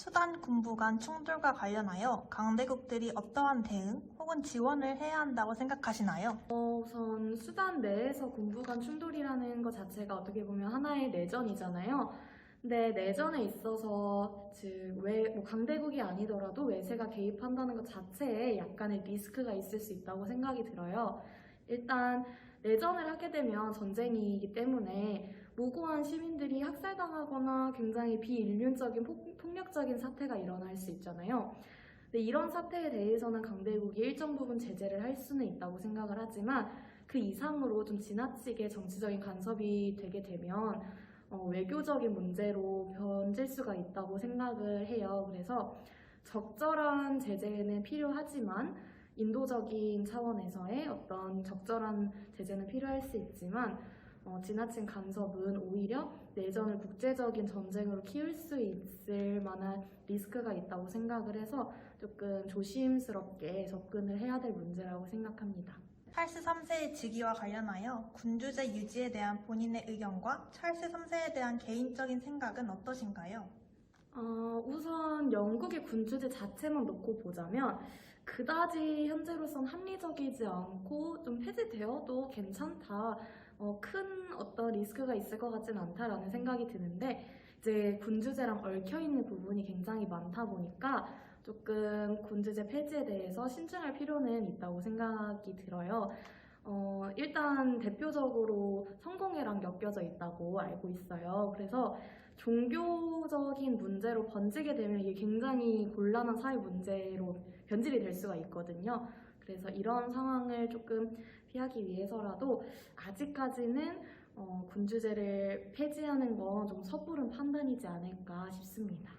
수단 군부 간 충돌과 관련하여 강대국들이 어떠한 대응 혹은 지원을 해야 한다고 생각하시나요? 어, 우선 수단 내에서 군부 간 충돌이라는 것 자체가 어떻게 보면 하나의 내전이잖아요. 근데 내전에 있어서 즉외뭐 강대국이 아니더라도 외세가 개입한다는 것 자체에 약간의 리스크가 있을 수 있다고 생각이 들어요. 일단 내전을 하게 되면 전쟁이기 때문에 무고한 시민들이 학살당하거나 굉장히 비인륜적인 폭- 폭력적인 사태가 일어날 수 있잖아요. 근데 이런 사태에 대해서는 강대국이 일정 부분 제재를 할 수는 있다고 생각을 하지만 그 이상으로 좀 지나치게 정치적인 간섭이 되게 되면 어, 외교적인 문제로 변질 수가 있다고 생각을 해요. 그래서 적절한 제재는 필요하지만 인도적인 차원에서의 어떤 적절한 제재는 필요할 수 있지만 어, 지나친 간섭은 오히려 내전을 국제적인 전쟁으로 키울 수 있을 만한 리스크가 있다고 생각을 해서 조금 조심스럽게 접근을 해야 될 문제라고 생각합니다. 찰스 3세의 즉위와 관련하여 군주제 유지에 대한 본인의 의견과 찰스 3세에 대한 개인적인 생각은 어떠신가요? 어, 우선 영국의 군주제 자체만 놓고 보자면 그다지 현재로선 합리적이지 않고 좀 폐지되어도 괜찮다. 어, 큰 어떤 리스크가 있을 것 같진 않다라는 생각이 드는데 이제 군주제랑 얽혀 있는 부분이 굉장히 많다 보니까 조금 군주제 폐지에 대해서 신중할 필요는 있다고 생각이 들어요. 어, 일단 대표적으로 성공회랑 엮여져 있다고 알고 있어요. 그래서 종교적인 문제로 번지게 되면 이게 굉장히 곤란한 사회 문제로 변질이 될 수가 있거든요. 그래서 이런 상황을 조금 피하기 위해서라도 아직까지는 어, 군주제를 폐지하는 건좀 섣부른 판단이지 않을까 싶습니다.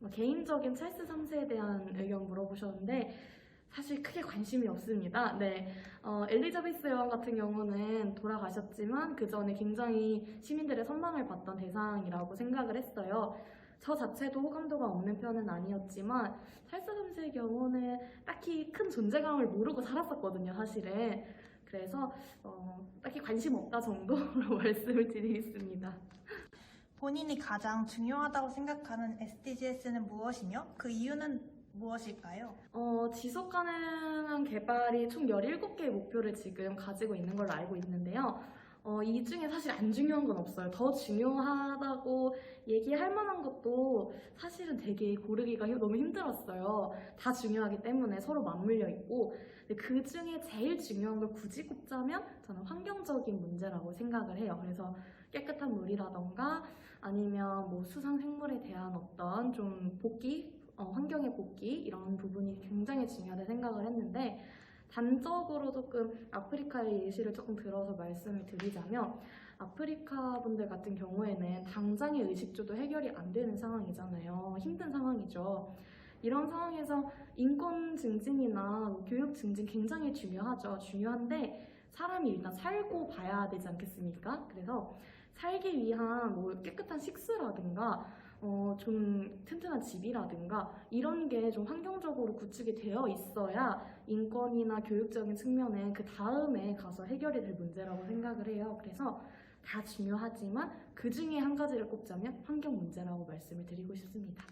뭐 개인적인 찰스 3세에 대한 의견 물어보셨는데 사실 크게 관심이 없습니다. 네, 어, 엘리자베스 여왕 같은 경우는 돌아가셨지만 그 전에 굉장히 시민들의 선망을 받던 대상이라고 생각을 했어요. 저 자체도 호감도가 없는 편은 아니었지만 찰스 3세의 경우는 딱히 큰 존재감을 모르고 살았었거든요, 사실은. 그래서 어, 딱히 관심 없다 정도로 말씀을 드리겠습니다. 본인이 가장 중요하다고 생각하는 SDGs는 무엇이며 그 이유는 무엇일까요? 어, 지속 가능한 개발이 총 17개의 목표를 지금 가지고 있는 걸로 알고 있는데요. 어, 이 중에 사실 안 중요한 건 없어요. 더 중요하다고 얘기할 만한 것도 사실은 되게 고르기가 힘- 너무 힘들었어요. 다 중요하기 때문에 서로 맞물려 있고. 그 중에 제일 중요한 걸 굳이 꼽자면 저는 환경적인 문제라고 생각을 해요. 그래서 깨끗한 물이라던가 아니면 뭐 수상 생물에 대한 어떤 좀 복귀, 어, 환경의 복귀 이런 부분이 굉장히 중요하다 생각을 했는데 단적으로 조금 아프리카의 예시를 조금 들어서 말씀을 드리자면 아프리카 분들 같은 경우에는 당장의 의식주도 해결이 안 되는 상황이잖아요. 힘든 상황이죠. 이런 상황에서 인권 증진이나 뭐 교육 증진 굉장히 중요하죠. 중요한데 사람이 일단 살고 봐야 되지 않겠습니까? 그래서 살기 위한 뭐 깨끗한 식수라든가 어, 좀 튼튼한 집이라든가 이런 게 좀 환경적으로 구축이 되어 있어야 인권이나 교육적인 측면에 그 다음에 가서 해결이 될 문제라고 생각을 해요. 그래서 다 중요하지만 그 중에 한 가지를 꼽자면 환경 문제라고 말씀을 드리고 싶습니다.